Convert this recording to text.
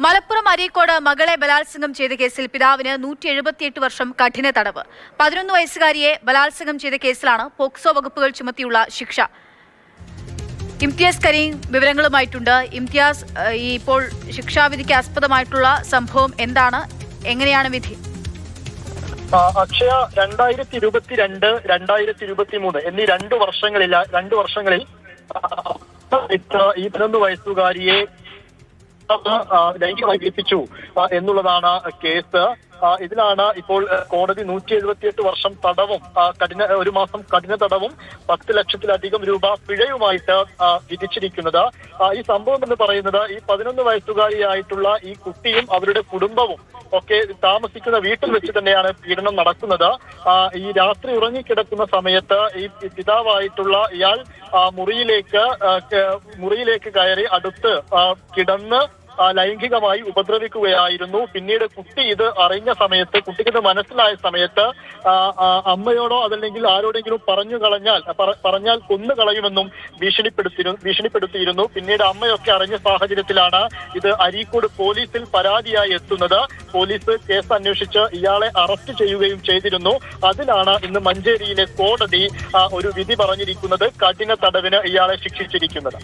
മലപ്പുറം അരീക്കോട് മകളെ ബലാത്സംഗം ചെയ്ത കേസിൽ പിതാവിന് നൂറ്റി എഴുപത്തിയെട്ട് വർഷം കഠിന തടവ് പതിനൊന്ന് വയസ്സുകാരിയെ ബലാത്സംഗം ചെയ്ത കേസിലാണ് പോക്സോ വകുപ്പുകൾ ചുമത്തിയുള്ള ശിക്ഷ ഇംതിയാസ് കരീം വിവരങ്ങളുമായിട്ടുണ്ട് ഇംതിയാസ് ഇപ്പോൾ ശിക്ഷാവിധിക്ക് ആസ്പദമായിട്ടുള്ള സംഭവം എന്താണ് എങ്ങനെയാണ് വിധി അക്ഷയ രണ്ടായിരത്തി ഇരുപത്തിരണ്ട് രണ്ടായിരത്തി ഇരുപത്തി മൂന്ന് എന്നീ രണ്ട് വർഷങ്ങളിൽ രണ്ട് വർഷങ്ങളിൽ ഈ പതിനൊന്ന് വയസ്സുകാരിയെ ആ, ലൈംഗിക പീഡിപ്പിച്ചു എന്നുള്ളതാണ് കേസ്. ഇതിലാണ് ഇപ്പോൾ കോടതി നൂറ്റി എഴുപത്തിയെട്ട് വർഷം തടവും കഠിന ഒരു മാസം കഠിന തടവും പത്ത് ലക്ഷത്തിലധികം രൂപ പിഴയുമായിട്ട് വിധിച്ചിരിക്കുന്നത്. ഈ സംഭവം എന്ന് പറയുന്നത് ഈ പതിനൊന്ന് വയസ്സുകാരിയായിട്ടുള്ള ഈ കുട്ടിയും അവരുടെ കുടുംബവും ഒക്കെ താമസിക്കുന്ന വീട്ടിൽ വെച്ച് തന്നെയാണ് പീഡനം നടക്കുന്നത്. ഈ രാത്രി ഉറങ്ങിക്കിടക്കുന്ന സമയത്ത് ഈ പിതാവായിട്ടുള്ള ഇയാൾ മുറിയിലേക്ക് മുറിയിലേക്ക് കയറി അടുത്ത് കിടന്ന് ലൈംഗികമായി ഉപദ്രവിക്കുകയായിരുന്നു. പിന്നീട് കുട്ടി ഇത് അറിഞ്ഞ സമയത്ത് കുട്ടിക്ക് ഇത് മനസ്സിലായ സമയത്ത് അമ്മയോടോ അതല്ലെങ്കിൽ ആരോടെങ്കിലും പറഞ്ഞു കളഞ്ഞാൽ പറഞ്ഞാൽ കൊന്നു കളയുമെന്നും ഭീഷണിപ്പെടുത്തിയിരുന്നു ഭീഷണിപ്പെടുത്തിയിരുന്നു. പിന്നീട് അമ്മയൊക്കെ അറിഞ്ഞ സാഹചര്യത്തിലാണ് ഇത് അരീക്കോട് പോലീസിൽ പരാതിയായി എത്തുന്നത്. പോലീസ് കേസ് അന്വേഷിച്ച് ഇയാളെ അറസ്റ്റ് ചെയ്യുകയും ചെയ്തിരുന്നു. അതിലാണ് ഇന്ന് മഞ്ചേരിയിലെ കോടതി ഒരു വിധി പറഞ്ഞിരിക്കുന്നത്. കഠിന തടവിന് ഇയാളെ ശിക്ഷിച്ചിരിക്കുന്നത്.